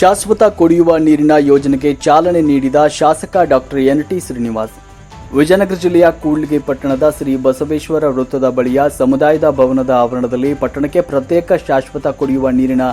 ಶಾಶ್ವತ ಕುಡಿಯುವ ನೀರಿನ ಯೋಜನೆಗೆ ಚಾಲನೆ ನೀಡಿದ ಶಾಸಕ doctor N T Srinivas. Vijayanagara ಜಿಲ್ಲೆಯ ಕೂಡ್ಲಿಗೆ ಪಟ್ಟಣದ ಶ್ರೀ ಬಸವೇಶ್ವರ ವೃತ್ತದ ಬಳಿಯ ಸಮುದಾಯದ ಭವನದ ಆವರಣದಲ್ಲಿ ಪಟ್ಟಣಕ್ಕೆ ಪ್ರತ್ಯೇಕ ಶಾಶ್ವತ ಕುಡಿಯುವ ನೀರಿನ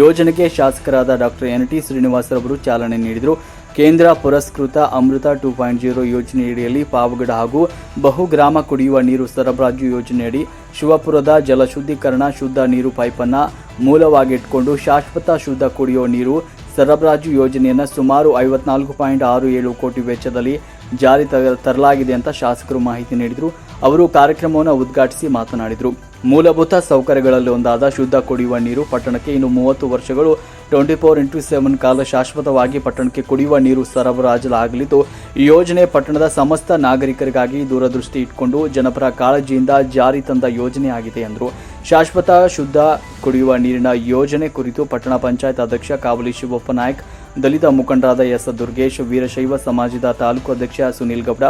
ಯೋಜನೆಗೆ ಶಾಸಕರಾದ ಡಾಕ್ಟರ್ ಎನ್ ಟಿ ಶ್ರೀನಿವಾಸ್ ಅವರು ಚಾಲನೆ ನೀಡಿದರು. ಕೇಂದ್ರ ಪುರಸ್ಕೃತ ಅಮೃತ ಟೂ ಪಾಯಿಂಟ್ ಜೀರೋ ಯೋಜನೆಯಡಿಯಲ್ಲಿ ಪಾವಗಡ ಹಾಗೂ ಬಹುಗ್ರಾಮ ಕುಡಿಯುವ ನೀರು ಸರಬರಾಜು ಯೋಜನೆಯಡಿ ಶಿವಪುರದ ಜಲಶುದ್ಧೀಕರಣ ಶುದ್ಧ ನೀರು ಪೈಪನ್ನು ಮೂಲವಾಗಿಟ್ಟುಕೊಂಡು ಶಾಶ್ವತ ಶುದ್ಧ ಕುಡಿಯುವ ನೀರು ಸರಬರಾಜು ಯೋಜನೆಯನ್ನು ಸುಮಾರು ಐವತ್ನಾಲ್ಕು ಪಾಯಿಂಟ್ ಆರು ಏಳು ಕೋಟಿ ವೆಚ್ಚದಲ್ಲಿ ಜಾರಿ ತರಲಾಗಿದೆ ಅಂತ ಶಾಸಕರು ಮಾಹಿತಿ ನೀಡಿದರು. ಅವರು ಕಾರ್ಯಕ್ರಮವನ್ನು ಉದ್ಘಾಟಿಸಿ ಮಾತನಾಡಿದರು. ಮೂಲಭೂತ ಸೌಕರ್ಯಗಳಲ್ಲಿ ಒಂದಾದ ಶುದ್ಧ ಕುಡಿಯುವ ನೀರು ಪಟ್ಟಣಕ್ಕೆ ಇನ್ನು ಮೂವತ್ತು ವರ್ಷಗಳು ಟ್ವೆಂಟಿ ಫೋರ್ ಇಂಟು ಸೆವೆನ್ ಕಾಲ ಶಾಶ್ವತವಾಗಿ ಪಟ್ಟಣಕ್ಕೆ ಕುಡಿಯುವ ನೀರು ಸರಬರಾಜಲಾಗಲಿದ್ದು, ಈ ಯೋಜನೆ ಪಟ್ಟಣದ ಸಮಸ್ತ ನಾಗರಿಕರಿಗಾಗಿ ದೂರದೃಷ್ಟಿ ಇಟ್ಕೊಂಡು ಜನಪರ ಕಾಳಜಿಯಿಂದ ಜಾರಿ ತಂದ ಯೋಜನೆಯಾಗಿದೆ ಎಂದರು. ಶಾಶ್ವತ, ಶುದ್ಧ ಕುಡಿಯುವ ನೀರಿನ ಯೋಜನೆ ಕುರಿತು ಪಟ್ಟಣ ಪಂಚಾಯತ್ ಅಧ್ಯಕ್ಷ ಕಾವಲಿ ಶಿವಪ್ಪ ನಾಯ್ಕ್, ದಲಿತ ಮುಖಂಡರಾದ ಎಸ್ ದುರ್ಗೇಶ್, ವೀರಶೈವ ಸಮಾಜದ ತಾಲೂಕು ಅಧ್ಯಕ್ಷ ಸುನೀಲ್ ಗೌಡ,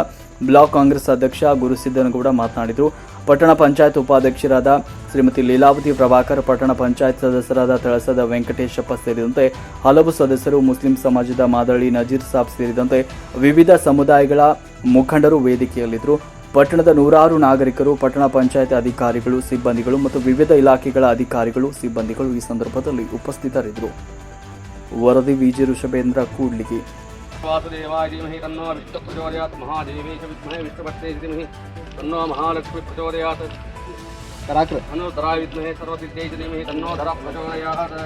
ಬ್ಲಾಕ್ ಕಾಂಗ್ರೆಸ್ ಅಧ್ಯಕ್ಷ ಗುರುಸಿದ್ದನಗೌಡ ಮಾತನಾಡಿದರು. ಪಟ್ಟಣ ಪಂಚಾಯತ್ ಉಪಾಧ್ಯಕ್ಷರಾದ ಶ್ರೀಮತಿ ಲೀಲಾವತಿ ಪ್ರಭಾಕರ್, ಪಟ್ಟಣ ಪಂಚಾಯತ್ ಸದಸ್ಯರಾದ ತಳಸದ ವೆಂಕಟೇಶಪ್ಪ ಸೇರಿದಂತೆ ಹಲವು ಸದಸ್ಯರು ಮುಸ್ಲಿಂ ಸಮಾಜದ ಮಾದಳಿ ನಜೀರ್ ಸಾಬ್ ಸೇರಿದಂತೆ ವಿವಿಧ ಸಮುದಾಯಗಳ ಮುಖಂಡರು ವೇದಿಕೆಯಲ್ಲಿದ್ದರು. ಪಟ್ಟಣದ ನೂರಾರು ನಾಗರಿಕರು, ಪಟ್ಟಣ ಪಂಚಾಯತ್ ಅಧಿಕಾರಿಗಳು, ಸಿಬ್ಬಂದಿಗಳು ಮತ್ತು ವಿವಿಧ ಇಲಾಖೆಗಳ ಅಧಿಕಾರಿಗಳು, ಸಿಬ್ಬಂದಿಗಳು ಈ ಸಂದರ್ಭದಲ್ಲಿ ಉಪಸ್ಥಿತರಿದ್ದರು. ವರದಿ ವಿಜಿ ಋಷಭೇಂದ್ರ ಕೂಡ್ಲಿಗಿ. वासुदेवाय धीमहि तन्नो विष्णु प्रचोदयात् महादेवी च विद्महे विष्णुपत्ने धीमहि तन्नो महालक्ष्मी प्रचोदयात् अनुधराय विद्महे सर्वसिद्धे च धीमहि तन्नो धरः प्रचोदयात्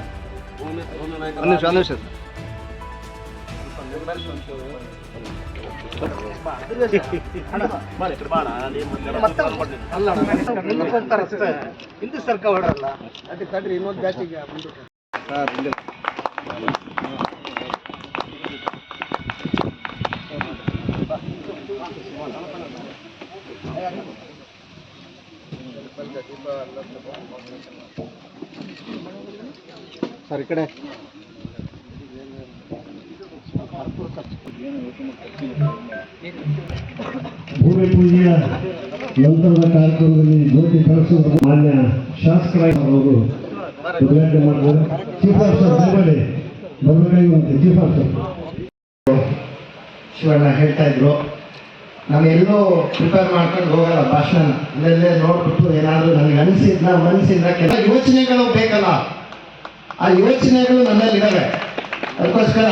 भूमि भूमिमय ಹಿಂದೂ ಸರ್ಕಾರ ಹೊಡಲ್ಲ ಅದಕ್ಕೆ ತಡ್ರಿ ಇನ್ನೊಂದು ಬ್ಯಾಚಿಗೆ ಸರ್, ಈ ಕಡೆ. ಭೂಮಿ ಪೂಜೆಯ ನಂತರದ ಕಾರ್ಯಕ್ರಮದಲ್ಲಿ ಜ್ಯೋತಿ ಕಳಿಸುವ ಮಾನ್ಯ ಶಾಸಕರಾಗಿ ಉದ್ಘಾಟನೆ ಮಾಡಿದ್ದಾರೆ. ಚೀಫ್ ಚೀಫ್ ಶಿವಣ್ಣ ಹೇಳ್ತಾ ಇದ್ರು. ನಾನು ಎಲ್ಲೋ ಪ್ರಿಪೇರ್ ಮಾಡ್ಕೊಂಡು ಹೋಗಲ್ಲ ಭಾಷಣ. ಇಲ್ಲೆಲ್ಲೇ ನೋಡ್ಬಿಟ್ಟು ಏನಾದರೂ ನನಗೆ ಅನಿಸಿದ್ನ ಮನಸ್ಸಿಂದ ಕೆಲ ಯೋಚನೆಗಳು ಬೇಕಲ್ಲ. ಆ ಯೋಚನೆಗಳು ನನ್ನಲ್ಲಿದ್ದಾವೆ ಅದಕ್ಕೋಸ್ಕರ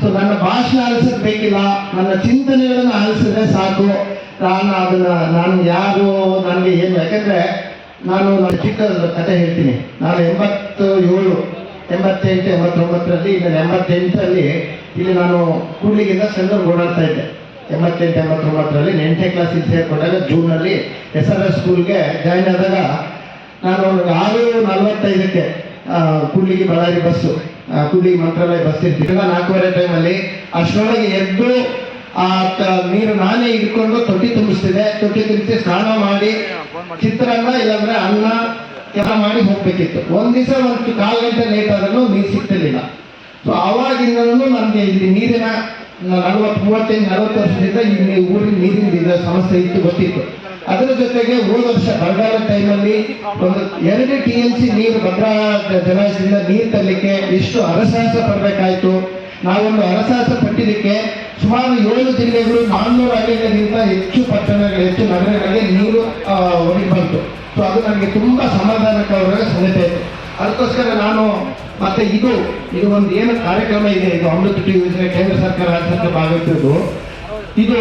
ಸೊ ನನ್ನ ಭಾಷಣ ಆಲಿಸೋದು ಬೇಕಿಲ್ಲ, ನನ್ನ ಚಿಂತನೆಗಳನ್ನು ಆಲಿಸಿದ್ರೆ ಸಾಕು. ನಾನು ಅದನ್ನು ನಾನು ಯಾರು, ನನಗೆ ಏನು ಯಾಕೆಂದರೆ ನಾನು ನನ್ನ ಚಿಕ್ಕ ಕತೆ ಹೇಳ್ತೀನಿ. ನಾನು ಎಂಬತ್ತು ಏಳು, ಎಂಬತ್ತೆಂಟು, ಎಂಬತ್ತೊಂಬತ್ತರಲ್ಲಿ ಇಲ್ಲ ಎಂಬತ್ತೆಂಟರಲ್ಲಿ ಇಲ್ಲಿ ನಾನು ಕೂಡ್ಲಿಗಿಂದ ಸೆಂದೂರ್ಗೆ ಓಡಾಡ್ತಾ ಇದ್ದೆ. ಎಂಬತ್ತೆಂಟು, ಎಂಬತ್ತೊಂಬತ್ತರಲ್ಲಿ ಎಂಟನೇ ಕ್ಲಾಸಿಗೆ ಸೇರಿಕೊಂಡಾಗ ಜೂನಲ್ಲಿ ಎಸ್ ಆರ್ ಎಸ್ ಸ್ಕೂಲ್ಗೆ ಜಾಯ್ನ್ ಆದಾಗ ನಾನು ಆರು ನಲವತ್ತೈದಕ್ಕೆ ಕೂಡ್ಲಿಗೆ ಬಳ್ಳಾರಿ ಬಸ್ಸು ಕೂಡ್ಲಿಗೆ ಮಂತ್ರಾಲಯ ಬಸ್ ಇರ್ತಿದ್ದ ನಾಲ್ಕೂವರೆ ಟೈಮಲ್ಲಿ ಅಷ್ಟರೊಳಗೆ ಎದ್ದು ಆ ನೀರು ನಾನೇ ಇಟ್ಕೊಂಡು ತೊಟ್ಟಿ ತುಂಬಿಸ್ತಿದೆ ತೊಟ್ಟಿ ತುಂಬಿಸಿ ಸ್ನಾನ ಮಾಡಿ ಚಿತ್ರಾನ್ನ ಇಲ್ಲಾಂದ್ರೆ ಅನ್ನ ಎಲ್ಲ ಮಾಡಿ ಹೋಗ್ಬೇಕಿತ್ತು. ಒಂದ್ ದಿವಸ ಒಂದು ಕಾಲು ಗಂಟೆ ಲೇಟ್ ಆದ್ರೂ ನೀರು ಸಿಗ್ತಿರ್ಲಿಲ್ಲ. ಸೊ ಅವಾಗಿಂದ ನನಗೆ ಇಲ್ಲಿ ನೀರಿನ ನಲವತ್ತು ಮೂವತ್ತೈದು, ನಲವತ್ತು ವರ್ಷದಿಂದ ಇಲ್ಲಿ ಊರಿನ ನೀರಿನ ಸಮಸ್ಯೆ ಇತ್ತು, ಗೊತ್ತಿತ್ತು. ಅದರ ಜೊತೆಗೆ ಹೋದ ವರ್ಷ ಬರಗಾಲ ಟೈಮಲ್ಲಿ ಒಂದು ಎರಡು ಟಿ ಎಲ್ ಸಿ ನೀರು ಭದ್ರಾ ಜಲಾಶಯದಿಂದ ನೀರು ತರಲಿಕ್ಕೆ ಎಷ್ಟು ಅರಸಾಹಸ ಪಡಬೇಕಾಯಿತು. ನಾವೊಂದು ಅರಸಾಹಸ ಪಟ್ಟಿದ್ದಕ್ಕೆ ಸುಮಾರು ಏಳು ಜಿಲ್ಲೆಗಳು ನಾನ್ನೂರು ಹಳ್ಳಿಗಳಿಗಿಂತ ಹೆಚ್ಚು ಪಟ್ಟಣಗಳು, ಹೆಚ್ಚು ನಗರಗಳಿಗೆ ನೀರು ಒದಗಿ ಬಂತು. ಸೊ ಅದು ನನಗೆ ತುಂಬ ಸಮಾಧಾನಕರವಾದ ಸಂಗತಿ ಆಯಿತು. ಅದಕ್ಕೋಸ್ಕರ ನಾನು ಮತ್ತೆ ಇದು ಇದು ಒಂದು ಏನು ಕಾರ್ಯಕ್ರಮ ಇದೆ, ಇದು ಅಮೃತ ಟಿ ಯೋಜನೆ ಕೇಂದ್ರ ಸರ್ಕಾರ ರಾಜ್ಯ ಸರ್ಕಾರ ಭಾಗವಹಿಸಿದ್ದು. ಇದು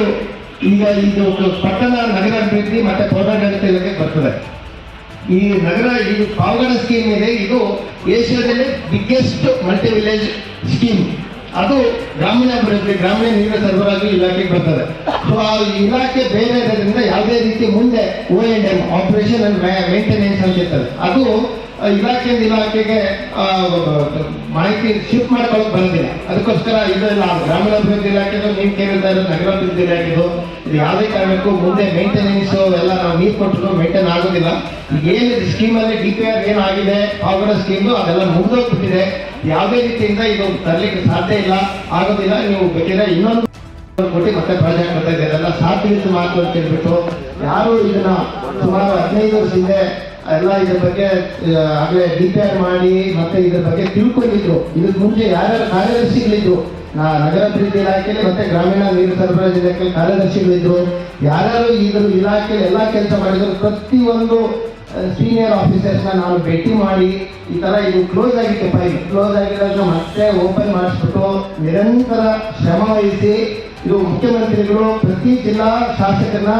ಈಗ ಇದು ಪಟ್ಟಣ ನಗರ ಅಭಿವೃದ್ಧಿ ಮತ್ತೆ ಪೌರಾಡಳಿತ ಇಲಾಖೆ ಬರ್ತದೆ. ಈ ನಗರ ಇದು ಪಾವಗಡ ಸ್ಕೀಮ್ ಇದೆ. ಇದು ಏಷ್ಯಾದಲ್ಲಿ ಬಿಗ್ಗೆಸ್ಟ್ ಮಲ್ಟಿ ವಿಲೇಜ್ ಸ್ಕೀಮ್ ಅದು ಗ್ರಾಮೀಣಾಭಿವೃದ್ಧಿ, ಗ್ರಾಮೀಣ ನೀರು ಸರಬರಾಜು ಇಲಾಖೆಗೆ ಬರ್ತದೆ. ಸೊ ಆ ಇಲಾಖೆ ಬೇರೆ ಇರೋದ್ರಿಂದ ಯಾವುದೇ ರೀತಿ ಮುಂದೆ O and M operation and maintenance ಅಂತ ಇರ್ತದೆ. ಅದು ಇಲಾಖೆಯಿಂದ ಇಲಾಖೆಗೆ ಮಾಹಿತಿ ಶಿಫ್ಟ್ ಮಾಡ್ಕೊಳ್ಳೋಕೆ ಬಂದಿಲ್ಲ. ಅದಕ್ಕೋಸ್ಕರ ಇದೆಲ್ಲ ಗ್ರಾಮೀಣಾಭಿವೃದ್ಧಿ ಇಲಾಖೆದು ನೀವು ಕೇಳಿದ ನಗರಾಭಿವೃದ್ಧಿ ಇಲಾಖೆದು, ಇದು ಯಾವುದೇ ಕಾರಣಕ್ಕೂ ಮುಂದೆ ಮೇಂಟೆನೆನ್ಸ್ ಎಲ್ಲ ನಾವು ನೀರು ಕೊಟ್ಟರು ಮೇಂಟೈನ್ ಆಗೋದಿಲ್ಲ. ಏನು ಸ್ಕೀಮಲ್ಲಿ ಡಿ ಪಿ ಆರ್ ಏನಾಗಿದೆ ಆಗಿರೋ ಸ್ಕೀಮು ಅದೆಲ್ಲ ಮುಗಿದೋಗ್ಬಿಟ್ಟಿದೆ. ಯಾವುದೇ ರೀತಿಯಿಂದ ಇದು ತರಲಿಕ್ಕೆ ಸಾಧ್ಯ ಇಲ್ಲ, ಆಗೋದಿಲ್ಲ. ನೀವು ಬೇಕಿದ್ರೆ ಇನ್ನೊಂದು ಕೊಟ್ಟು ಮತ್ತೆ ಪ್ರಾಜೆಕ್ಟ್ ಬರ್ತಾ ಇದೆ. ಅದೆಲ್ಲ ಸಾಧ್ಯವಿತ್ತು ಮಾತು ಅಂತ ಹೇಳ್ಬಿಟ್ಟು, ಯಾರು ಇದನ್ನ ಸುಮಾರು ಹದಿನೈದು ವರ್ಷ ಹಿಂದೆ ಎಲ್ಲ ಇದ್ರ ಬಗ್ಗೆ ಆಗಲೇ ಆಗ್ಲೇ ಡಿ ಮಾಡಿ ಮತ್ತೆ ಇದ್ರ ಬಗ್ಗೆ ತಿಳ್ಕೊಂಡಿದ್ರು. ಇದಕ್ಕೆ ಮುಂಚೆ ಯಾರ್ಯಾರು ಕಾರ್ಯದರ್ಶಿಗಳಿದ್ರು? ನಾ ನಗರಾಭಿವೃದ್ಧಿ ಇಲಾಖೆಯಲ್ಲಿ ಮತ್ತೆ ಗ್ರಾಮೀಣ ನೀರು ಸರಬರಾಜು ಇಲಾಖೆ ಕಾರ್ಯದರ್ಶಿಗಳಿದ್ರು. ಯಾರ್ಯಾರು ಇದ್ರ ಇಲಾಖೆಯಲ್ಲಿ ಎಲ್ಲ ಕೆಲಸ ಮಾಡಿದ್ರು? ಪ್ರತಿಯೊಂದು ಸೀನಿಯರ್ ಆಫೀಸರ್ಸ್ನ ನಾನು ಭೇಟಿ ಮಾಡಿ ಈ ತರ ಇದು ಕ್ಲೋಸ್ ಆಗಿತ್ತು ಫೈಲ್ ಕ್ಲೋಸ್ ಆಗಿರೋದನ್ನ ಮತ್ತೆ ಓಪನ್ ಮಾಡಿಸ್ಬಿಟ್ಟು ನಿರಂತರ ಶ್ರಮ ವಹಿಸಿ ಇದು ಮುಖ್ಯಮಂತ್ರಿಗಳು ಪ್ರತಿ ಜಿಲ್ಲಾ ಶಾಸಕರನ್ನ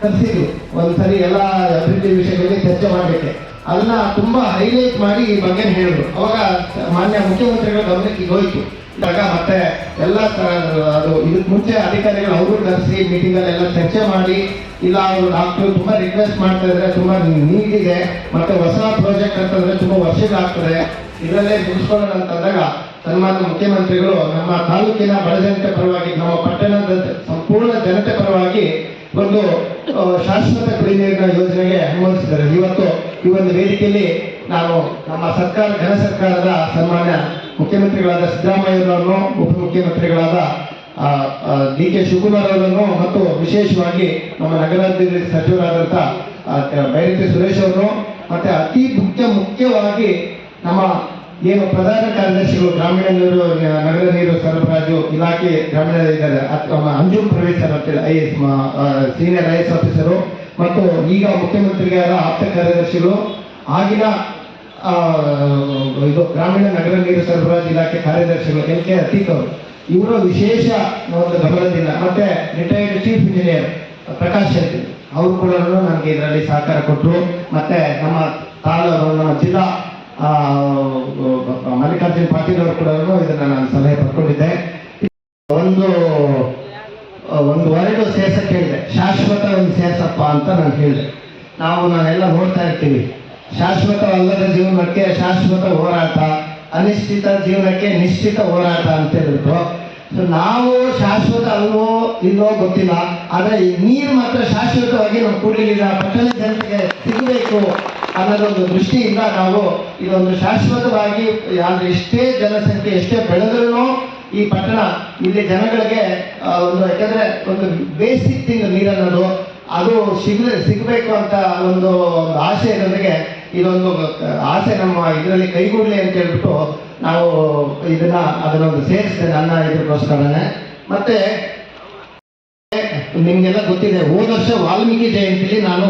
ಕರೆಸಿದ್ರು. ಒಂದ್ಸರಿ ಎಲ್ಲ ಅಭಿವೃದ್ಧಿ ವಿಷಯಗಳಿಗೆ ಚರ್ಚೆ ಮಾಡಲಿಕ್ಕೆ. ಅದನ್ನ ತುಂಬಾ ಹೈಲೈಟ್ ಮಾಡಿ ಈ ಬಗ್ಗೆ ಹೇಳಿದ್ರು. ಅವಾಗ ಮಾನ್ಯ ಮುಖ್ಯಮಂತ್ರಿಗಳ ಗಮನಕ್ಕೆ ಹೋಯ್ತು. ಇದ್ದಾಗ ಮತ್ತೆ ಎಲ್ಲ ಅದು ಇದಕ್ಕೆ ಮುಂಚೆ ಅಧಿಕಾರಿಗಳು ಅವರು ಕರೆಸಿ ಮೀಟಿಂಗ್ ಅಲ್ಲಿ ಎಲ್ಲ ಚರ್ಚೆ ಮಾಡಿ, ಇಲ್ಲ ಅವರು ಡಾಕ್ಟರ್ ತುಂಬಾ ರಿಕ್ವೆಸ್ಟ್ ಮಾಡ್ತಾ ಇದ್ದಾರೆ ತುಂಬಾ ನೀಡ್ ಇದೆ, ಮತ್ತೆ ಹೊಸ ಪ್ರಾಜೆಕ್ಟ್ ಅಂತಂದ್ರೆ ತುಂಬಾ ವರ್ಷಗಳಾಗ್ತದೆ, ಇದರಲ್ಲೇ ಮುಗಿಸ್ಕೊಳ್ಳೋಣ ಅಂತಂದಾಗ ಸನ್ಮಾನ್ಯ ಮುಖ್ಯಮಂತ್ರಿಗಳು, ನಮ್ಮ ತಾಲೂಕಿನ ಬಡ ಜನತೆ ಪರವಾಗಿ, ನಮ್ಮ ಪಟ್ಟಣದ ಸಂಪೂರ್ಣ ಜನತೆ ಪರವಾಗಿ ಒಂದು ಶಾಶ್ವತ ಕುಡಿ ನೀರಿನ ಯೋಜನೆಗೆ ಅನುಮೋದಿಸಿದ್ದಾರೆ. ಇವತ್ತು ಈ ಒಂದು ವೇದಿಕೆಯಲ್ಲಿ ನಾವು ನಮ್ಮ ಸರ್ಕಾರ ಜನ ಸರ್ಕಾರದ ಸನ್ಮಾನ್ಯ ಮುಖ್ಯಮಂತ್ರಿಗಳಾದ ಸಿದ್ದರಾಮಯ್ಯರವರನ್ನು ಉಪಮುಖ್ಯಮಂತ್ರಿಗಳಾದ ಡಿ ಕೆ ಶಿವಕುಮಾರ್ ಅವರನ್ನು ಮತ್ತು ವಿಶೇಷವಾಗಿ ನಮ್ಮ ನಗರಾಭಿವೃದ್ಧಿ ಸಚಿವರಾದಂಥ ಬೈರತಿ ಸುರೇಶ್ ಅವರು, ಮತ್ತೆ ಅತಿ ಮುಖ್ಯ, ಮುಖ್ಯವಾಗಿ ನಮ್ಮ ಏನು ಪ್ರಧಾನ ಕಾರ್ಯದರ್ಶಿಗಳು ಗ್ರಾಮೀಣ ನೀರು ನಗರ ನೀರು ಸರಬರಾಜು ಇಲಾಖೆ ಗ್ರಾಮೀಣ ಇದ್ದಾರೆ. ಅಂಜುಮ್ ಪ್ರವೀಣ್ ಸರ್ ಅಂತೇಳಿ I S senior I S officer. ಮತ್ತು ಈಗ ಮುಖ್ಯಮಂತ್ರಿಗಳ ಆಪ್ತ ಕಾರ್ಯದರ್ಶಿಗಳು ಆಗಿನ ಇದು ಗ್ರಾಮೀಣ ನಗರ ನೀರು ಸರಬರಾಜು ಇಲಾಖೆ ಕಾರ್ಯದರ್ಶಿಗಳು ಎಂ ಕೆ ಅತೀಕ್ ಅವರು. ಇವರ ವಿಶೇಷ ಒಂದು ಗಮನದಿಂದ, ಮತ್ತೆ retired chief engineer Prakash Shetty. ಅವರು ಕೂಡ ನಮಗೆ ಇದರಲ್ಲಿ ಸಹಕಾರ ಕೊಟ್ಟರು ಮತ್ತೆ ನಮ್ಮ ತಾಲೂಕು, ನಮ್ಮ ಜಿಲ್ಲಾ ಮಲ್ಲಿಕಾರ್ಜುನ್ ಪಾಟೀಲ್ ಅವರು ಕೂಡ ಇದನ್ನ ನಾನು ಸಲಹೆ ಪಡ್ಕೊಂಡಿದ್ದೆ. ಒಂದು ಒಂದು ವರ್ಡ್ ಸೇರ್ಸಕ್ಕೆ ಹೇಳಿದೆ. ಶಾಶ್ವತ ಒಂದು ಸೇರ್ಸಪ್ಪ ಅಂತ ನಾನು ಹೇಳಿದೆ. ನಾವು ನಾನೆಲ್ಲ ನೋಡ್ತಾ ಇರ್ತೀವಿ. ಶಾಶ್ವತವಲ್ಲದ ಜೀವನಕ್ಕೆ ಶಾಶ್ವತ ಹೋರಾಟ, ಅನಿಶ್ಚಿತ ಜೀವನಕ್ಕೆ ನಿಶ್ಚಿತ ಹೋರಾಟ ಅಂತ ಹೇಳ್ಬಿಟ್ಟು ಸೊ ನಾವು ಶಾಶ್ವತ ಅಲ್ವೋ ಇಲ್ವೋ ಗೊತ್ತಿಲ್ಲ. ಆದರೆ ನೀರು ಮಾತ್ರ ಶಾಶ್ವತವಾಗಿ ನಮ್ಮ ಕೂಡಲಿಲ್ಲ ಪಟ್ಟಣ ಜನತೆಗೆ ಸಿಗಬೇಕು. ಅನ್ನೋದೊಂದು ದೃಷ್ಟಿಯಿಂದ ನಾವು ಇದೊಂದು ಶಾಶ್ವತವಾಗಿ ಯಾರು ಎಷ್ಟೇ ಜನಸಂಖ್ಯೆ, ಎಷ್ಟೇ ಬೆಳೆದ್ರೂ ಈ ಪಟ್ಟಣ ಇಲ್ಲಿ ಜನಗಳಿಗೆ ಒಂದು ಯಾಕಂದ್ರೆ ಒಂದು ಬೇಸಿಕ್ ಥಿಂಗ್ ನೀರನ್ನೋದು ಅದು ಸಿಗ್ ಸಿಗಬೇಕು ಅಂತ ಒಂದು ಆಸೆ ನನಗೆ ಇದೊಂದು, ಆಸೆ ನಮ್ಮ ಇದರಲ್ಲಿ ಕೈಗೂಡಲಿ ಅಂತ ಹೇಳ್ಬಿಟ್ಟು ನಾವು ಇದನ್ನ ಅದನ್ನೊಂದು ಸೇರಿಸಿದೆ ನನ್ನ ಇದಕ್ಕೋಸ್ಕರನೇ ಮತ್ತೆ ನಿಮ್ಗೆಲ್ಲ ಗೊತ್ತಿದೆ, ಹೋದ ವರ್ಷ ವಾಲ್ಮೀಕಿ ಜಯಂತಿಲಿ ನಾನು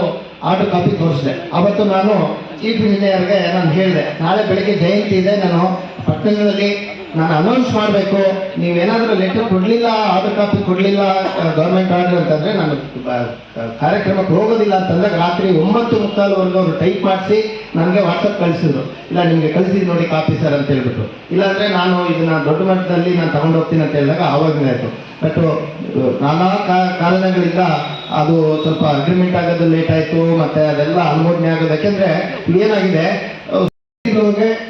ಆಟೋ ಕಾಪಿ ತೋರಿಸಿದೆ. ಅವತ್ತು ನಾನು ಚೀಫ್ ಇಂಜಿನಿಯರ್ಗೆ ನಾನು ಹೇಳಿದೆ, ನಾಳೆ ಬೆಳಗ್ಗೆ ಜಯಂತಿ ಇದೆ, ನಾನು ಪಟ್ಟಣದಲ್ಲಿ ನಾನು ಅನೌನ್ಸ್ ಮಾಡಬೇಕು. ನೀವೇನಾದರೂ ಲೆಟರ್ ಕೊಡಲಿಲ್ಲ, ಆಧಾರ್ ಕಾಪಿ ಕೊಡಲಿಲ್ಲ ಗೌರ್ಮೆಂಟ್ ಆರ್ಡರ್ ಅಂತಂದರೆ ನಾನು ಕಾರ್ಯಕ್ರಮಕ್ಕೆ ಹೋಗೋದಿಲ್ಲ ಅಂತಂದಾಗ ರಾತ್ರಿ ಒಂಬತ್ತು ಮುಕ್ಕಾಲುವರೆಗೂ ಅವರು ಟೈಪ್ ಮಾಡಿಸಿ ನನಗೆ ವಾಟ್ಸಪ್ ಕಳಿಸಿದ್ರು. ಇಲ್ಲ, ನಿಮಗೆ ಕಳಿಸಿದ್ದು ನೋಡಿ ಕಾಪಿ ಸರ್ ಅಂತ ಹೇಳ್ಬಿಟ್ಟು ಇಲ್ಲಾಂದರೆ ನಾನು ಇದನ್ನು ದೊಡ್ಡ ಮಟ್ಟದಲ್ಲಿ ನಾನು ತಗೊಂಡು ಹೋಗ್ತೀನಿ ಅಂತ ಹೇಳಿದಾಗ ಆವಾಗಲೇ ಆಯಿತು. ಬಟ್ ನಾನಾ ಕಾರಣಗಳಿಂದ ಅದು ಸ್ವಲ್ಪ ಅಗ್ರಿಮೆಂಟ್ ಆಗೋದು ಲೇಟ್ ಆಯಿತು, ಮತ್ತು ಅದೆಲ್ಲ ಅನುಮೋದನೆ ಆಗೋದು. ಯಾಕೆಂದರೆ ಏನಾಗಿದೆ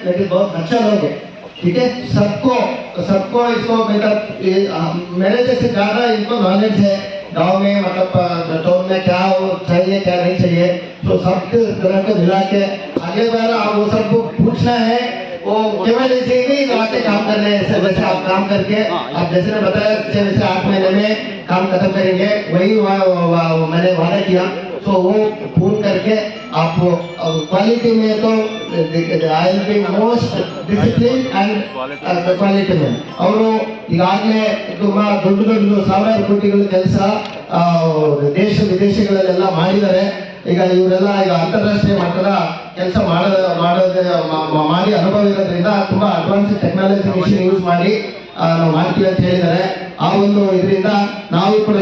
ಲೆಟರ್ ಹೋಗಿ है ठीक है? सबको सबको इसको मतलब मेरे जैसे ज़्यादा इनको नॉलेज है गाँव में मतलब अ, में क्या चाहिए क्या नहीं चाहिए तो सब तरह को मिला के अगले बार आप वो सबको पूछना है वो केवल ऐसे ही नहीं काम करने ऐसे वैसे आप काम करके। आप जैसे ने बताया छह से आठ महीने में काम खत्म करेंगे वही मैंने वादा किया। तो वो फोन करके आप क्वालिटी में तो I will be most discipline and quality ಮೇಲೆ ಅವರು ಈಗಾಗಲೇ ತುಂಬಾ ದೊಡ್ಡ ದೊಡ್ಡ ಸಾವಿರಾರು ಕೋಟಿಗಳ ಕೆಲಸ ದೇಶ ವಿದೇಶಗಳಲ್ಲೆಲ್ಲ ಮಾಡಿದ್ದಾರೆ ಈಗ ಇವರೆಲ್ಲ ಈಗ ಅಂತಾರಾಷ್ಟ್ರೀಯ ಮಟ್ಟದ ಕೆಲಸ ಮಾಡೋದ ಮಾಡೋದ ಮ- ಮ- ಮಾಡಿ ಅನುಭವ ಇರೋದ್ರಿಂದ ತುಂಬಾ ಅಡ್ವಾನ್ಸ್ ಟೆಕ್ನಾಲಜಿ ಮಿಷಿನ್ ಯೂಸ್ ಮಾಡಿ ಆ, ನಾವು ಮಾಡ್ತೀವಿ ಅಂತ ಹೇಳಿದ್ದಾರೆ ಆ ಒಂದು ಇದರಿಂದ ನಾವು ಕೂಡ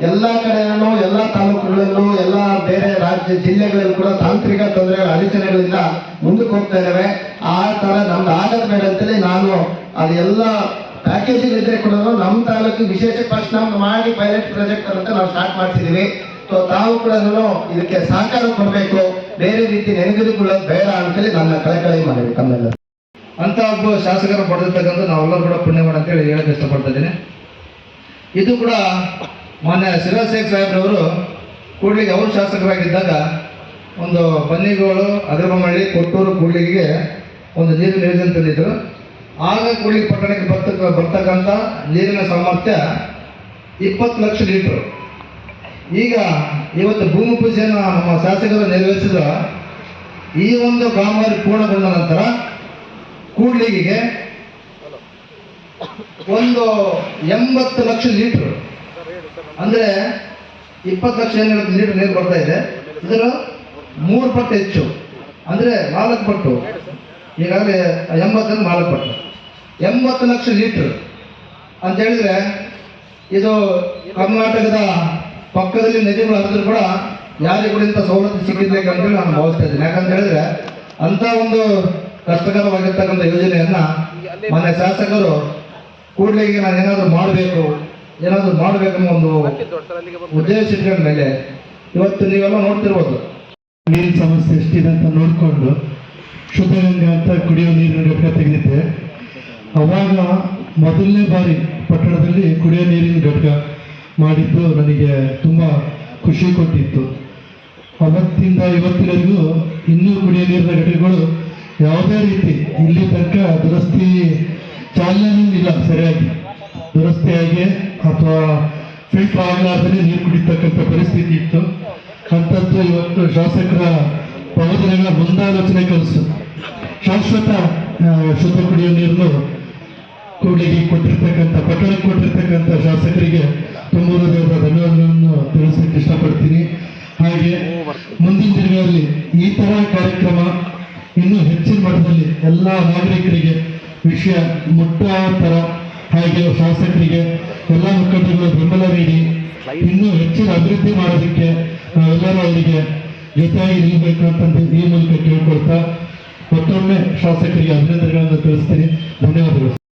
ಎಲ್ಲ ಕಡೆಯಲ್ಲೂ, ಎಲ್ಲ ತಾಲೂಕುಗಳಲ್ಲೂ, ಎಲ್ಲ ಬೇರೆ ರಾಜ್ಯ ಜಿಲ್ಲೆಗಳಲ್ಲೂ ಕೂಡ ತಾಂತ್ರಿಕ ತೊಂದರೆಗಳ, ಅಡಚಣೆಗಳಿಂದ ಮುಂದಕ್ಕೆ ಹೋಗ್ತಾ ಇದ್ದಾವೆ ಆ ಥರ ನಮ್ದು ಆಗದ ಬೇಡ ಅಂತೇಳಿ ನಾನು ಅದೆಲ್ಲ ಇದ್ರೆ ಕೂಡ ನಮ್ಮ ತಾಲೂಕಿಗೆ ವಿಶೇಷ ಫಸ್ಟ್ ನಾವು ಮಾಡಿ ಪೈಲಟ್ ಪ್ರಾಜೆಕ್ಟ್ ಅಂತ ನಾವು ಸ್ಟಾರ್ಟ್ ಮಾಡ್ತಿದ್ದೀವಿ ಸೊ ತಾವು ಕೂಡ ಇದಕ್ಕೆ ಸಹಕಾರ ಕೊಡಬೇಕು. ಬೇರೆ ರೀತಿ ನೆನಗಿದುಕೊಳ್ಳೋದು ಬೇಡ ಅಂತೇಳಿ ನನ್ನ ಕಳಕಳಿ ಮಾಡಿದೆ ತಮ್ಮೆಲ್ಲ ಅಂತ ಒಬ್ಬ ಶಾಸಕರು ಪಡೆದಿರ್ತಕ್ಕಂಥ ನಾವೆಲ್ಲರೂ ಕೂಡ ಪುಣ್ಯ ಮಾಡಿ ಅಂತೇಳಿ ಹೇಳಕ್ಕೆ ಇಷ್ಟಪಡ್ತಾ ಇದು ಕೂಡ ಶಿವರಾಜ್ ಶೇಖ್ ಸಾಹೇಬ್ರವರು ಕೂಡ್ಲಿಗೆ ಅವರು ಶಾಸಕರಾಗಿದ್ದಾಗ ಒಂದು ಬನ್ನಿಗೋಳು ಅದರಮಳ್ಳಿ ಕೊಟ್ಟೂರು ಕೂಡ್ಲಿಗೆ ಒಂದು ನೀರಿನ ಯೋಜನೆ ತಂದಿದ್ದರು ಆಗ ಕೂಡ್ಲಿಗೆ ಪಟ್ಟಣಕ್ಕೆ ಬರ್ತಕ್ಕ, ಬರ್ತಕ್ಕಂಥ ನೀರಿನ ಸಾಮರ್ಥ್ಯ ಇಪ್ಪತ್ತು ಲಕ್ಷ ಲೀಟ್ರು. ಈಗ ಇವತ್ತು ಭೂಮಿ ಪೂಜೆಯನ್ನು ನಮ್ಮ ಶಾಸಕರು ನೆರವೇರಿಸಿದ ಈ ಒಂದು ಕಾಮಗಾರಿ ಪೂರ್ಣಗೊಂಡ ನಂತರ ಕೂಡ್ಲಿಗೆ ಒಂದು ಎಂಬತ್ತು ಲಕ್ಷ ಲೀಟರ್ ಅಂದ್ರೆ ಇಪ್ಪತ್ತು ಲಕ್ಷ ಏನು ಲೀಟರ್ ನೀರು ಬರ್ತಾ ಇದೆ. ಇದರ ಮೂರು ಪಟ್ಟು ಹೆಚ್ಚು. ಅಂದ್ರೆ ನಾಲ್ಕು ಪಟ್ಟು. ಈಗಾಗಲೇ ಎಂಬತ್ತನ್ನು ನಾಲ್ಕು ಪಟ್ಟು. ಎಂಬತ್ತು ಲಕ್ಷ ಲೀಟರ್. ಅಂತ ಹೇಳಿದ್ರೆ ಇದು ಕರ್ನಾಟಕದ ಪಕ್ಕದಲ್ಲಿ ನದಿಗಳು ಹರಿದ್ರು ಕೂಡ ಯಾರಿಗೂ ಕೂಡ ಇಂಥ ಸವಲತ್ತು ಸಿಕ್ಕಿರ್ಬೇಕು ಅಂತೇಳಿ ನಾನು ಭಾವಿಸ್ತಾ ಇದ್ದೀನಿ. ಯಾಕಂತ ಹೇಳಿದ್ರೆ ಅಂತ ಒಂದು ಕಷ್ಟಕರವಾಗಿರ್ತಕ್ಕಂಥ ಯೋಜನೆಯನ್ನ ಮನೆ ಶಾಸಕರು ಕೂಡಲಿಗೆ ನಾನು ಏನಾದರೂ ಮಾಡಬೇಕು ಏನಾದರೂ ಮಾಡಬೇಕನ್ನೋ ಒಂದು ಉದ್ದೇಶ ಇಟ್ಕೊಂಡ ಮೇಲೆ ಇವತ್ತು ನೀವೆಲ್ಲ ನೋಡ್ತಿರ್ಬೋದು. ನೀರಿನ ಸಮಸ್ಯೆ ಎಷ್ಟಿದೆ ಅಂತ ನೋಡಿಕೊಂಡು ಶುದ್ಧಗಂಗಾ ಅಂತ ಕುಡಿಯೋ ನೀರಿನ ಘಟಕ ತೆಗೆದಿದ್ದೆ. ಅವಾಗ ಮೊದಲನೇ ಬಾರಿ ಪಟ್ಟಣದಲ್ಲಿ ಕುಡಿಯೋ ನೀರಿನ ಘಟಕ ಮಾಡಿದ್ದು ನನಗೆ ತುಂಬ ಖುಷಿ ಕೊಟ್ಟಿತ್ತು. ಅವತ್ತಿಂದ ಇವತ್ತಿನವರೆಗೂ ಇನ್ನೂ ಕುಡಿಯೋ ನೀರಿನ ಘಟಕಗಳು ಯಾವುದೇ ರೀತಿ ಇಲ್ಲಿ ತನಕ ದುರಸ್ತಿ ಚಾಲನೆ ಇಲ್ಲ ಸರಿಯಾಗಿ. ದುರಸ್ತಿಯಾಗಿ ಅಥವಾ ಫಿಲ್ಟರ್ ಆಗಲಾರ್ದೇ ನೀರು ಕುಡಿತಕ್ಕಂಥ ಪರಿಸ್ಥಿತಿ ಇತ್ತು. ಅಂಥದ್ದು ಇವತ್ತು ಶಾಸಕರ ಪ್ರವಚನಗಳ ಮುಂದಾಲೋಚನೆ ಕಲಿಸು ಶಾಶ್ವತ ಶುದ್ಧ ಕುಡಿಯುವ ನೀರನ್ನು ಕೂಡಲಿಗೆ ಕೊಟ್ಟಿರ್ತಕ್ಕಂಥ, ಪಟ್ಟಣಕ್ಕೆ ಕೊಟ್ಟಿರ್ತಕ್ಕಂಥ ಶಾಸಕರಿಗೆ ತುಂಬ ಧನ್ಯವಾದಗಳನ್ನು ತಿಳಿಸಲಿಕ್ಕೆ ಇಷ್ಟಪಡ್ತೀನಿ. ಹಾಗೆ ಮುಂದಿನ ದಿನಗಳಲ್ಲಿ ಈ ತರ ಕಾರ್ಯಕ್ರಮ ಇನ್ನೂ ಹೆಚ್ಚಿನ ಮಟ್ಟದಲ್ಲಿ ಎಲ್ಲ ನಾಗರಿಕರಿಗೆ ವಿಷಯ ಮುಟ್ಟ ಥರ ಹಾಗೆ ಶಾಸಕರಿಗೆ, ಎಲ್ಲ ಮುಖಂಡರುಗಳು ಬೆಂಬಲ ನೀಡಿ, ಇನ್ನೂ ಹೆಚ್ಚಿನ ಅಭಿವೃದ್ಧಿ ಮಾಡೋದಕ್ಕೆ ನಾವೆಲ್ಲರೂ ಅವರಿಗೆ ಜೊತೆಯಾಗಿ ನಿಲ್ಲಬೇಕು ಅಂತ ಈ ಮೂಲಕ ಕೇಳ್ಕೊಳ್ತಾ, ಮತ್ತೊಮ್ಮೆ ಶಾಸಕರಿಗೆ ಅಭಿನಂದನೆಗಳನ್ನು ತಿಳಿಸ್ತೀನಿ. ಧನ್ಯವಾದಗಳು.